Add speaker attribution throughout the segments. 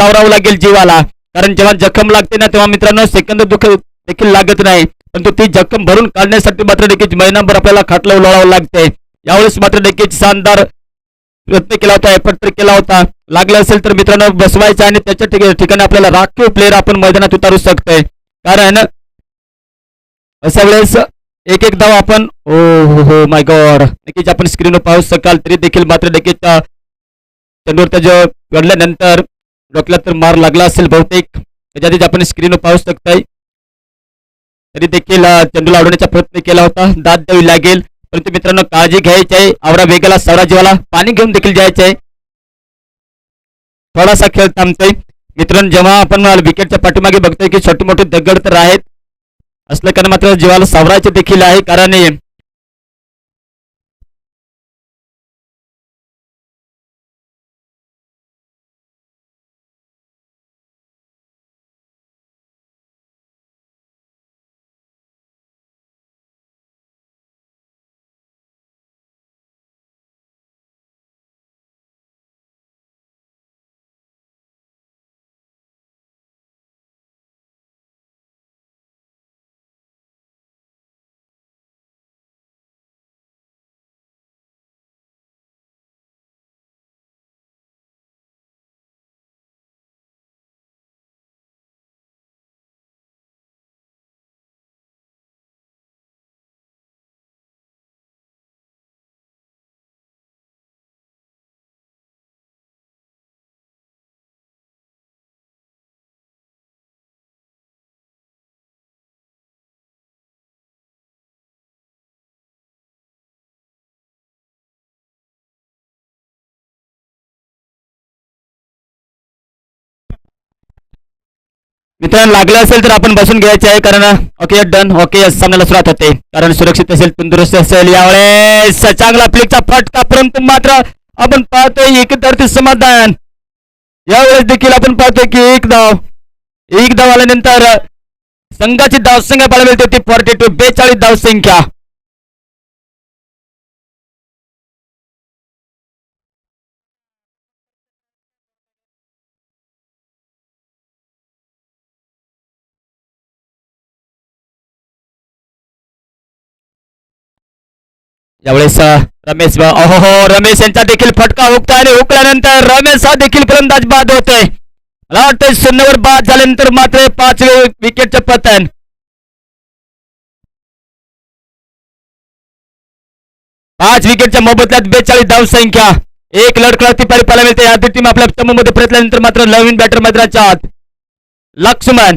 Speaker 1: सावरावं लागेल जीवाला. कारण जेव्हा जखम लागते ना तेव्हा मित्रांनो सेकंद दुःख देखील लागत नाही. परंतु ती जखम भरून काढण्यासाठी मात्र देखील महिनाभर आपल्याला खाटलं लोळावं लागते. यावेळेस मात्र देखील शानदार प्रयत्न केला होता एफर्ट केला होता. लागला असेल तर मित्रांनो बसवायचा आणि त्याच्या ठिकाणी आपल्याला राखीव प्लेअर आपण मैदानात उतारू शकतोय. कारण अशा वेळेस एक एक धाव आपण ओ हो हो माय गॉड नक्कीच आपण स्क्रीनवर पाहू शकाल तरी देखील मात्र देखील त्या चंडूवर त्याच्या घडल्यानंतर डोक्याला तर मार लागला असेल बहुतेक. त्याच्यातच आपण स्क्रीनवर पाहू शकताय. तरी देखील अं, चेंडूला अडवण्याचा प्रयत्न केला होता. दाद द्यावी लागेल. परंतु मित्रांनो काळजी घ्यायची आहे. आवरा वेगाला सावरा जीवाला पाणी घेऊन देखील जायचं आहे. थोडासा खेळ थांबतोय. मित्रांनो जेव्हा आपण विकेटच्या पाठीमागे बघतोय की छोटे मोठे दगड तर आहेत. असलं कारण मात्र जीवाला सावरायचे देखील आहे. कारण मित्रांनो लागलं असेल तर आपण बसून घ्यायचे आहे कारण ओके डन ओके सामन्याला सुरुवात होते. कारण सुरक्षित असेल तंदुरुस्त असेल यावेळेस चांगला फ्लिकचा फटका परंतु मात्र आपण पाहतोय एकतर्फी समाधान. यावेळेस देखील आपण पाहतोय की एक धाव एक धाव आल्यानंतर संघाची धावसंख्या पाहायला मिळते होती फॉर्टी टू बेचाळीस धावसंख्या. यावेळेस रमेश अहो हो रमेश यांचा देखील फटका हुकता आणि हुकल्यानंतर रमेश हा देखील फलंदाज बाद होतोय. मला वाटतं शून्यवर बाद झाल्यानंतर मात्र पाच विकेटचे पतन. पाच विकेटच्या मोबदल्यात बेचाळीस धाव संख्या. एक लढकळती पारी पाहायला मिळते या टीम आपल्या चमूमध्ये प्रयत्नानंतर मात्र नवीन बॅटर मैदानाच्या आत. लक्ष्मण.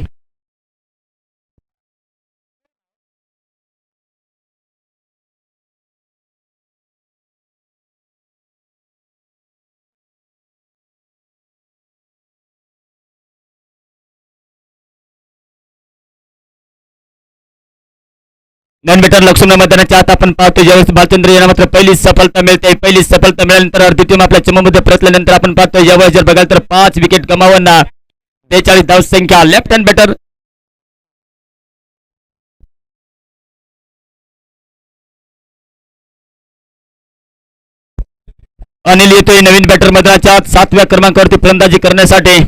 Speaker 1: नन मीटर लक्ष्मण आता आत आपण पाहतो ज्यावेळेस भालचंद्र यांना मात्र पहिली सफलता मिळते. पहिली सफलता मिळाल्यानंतर अर्धी टीम आपल्या चमूमध्ये परतल्यानंतर आपण पाहतो यावेळेस जर बघाल तर पाच विकेट गमावना बेचाळीस धाव संख्या. लेफ्ट हँड बॅटर अनिल येतोय नवीन बॅटर मैदानाच्या सातव्या क्रमांकावरती फलंदाजी करण्यासाठी.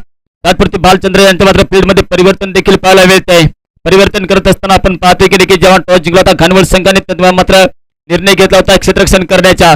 Speaker 1: तात्पुरती भालचंद्र यांच्या मात्र फील्डमध्ये परिवर्तन देखील पाहायला मिळतंय. परिवर्तन करत असताना आपण पाहतोय की जेव्हा टॉस जिंकला होता घानवड संघाने तेव्हा मात्र निर्णय घेतला होता क्षेत्ररक्षण करण्याचा.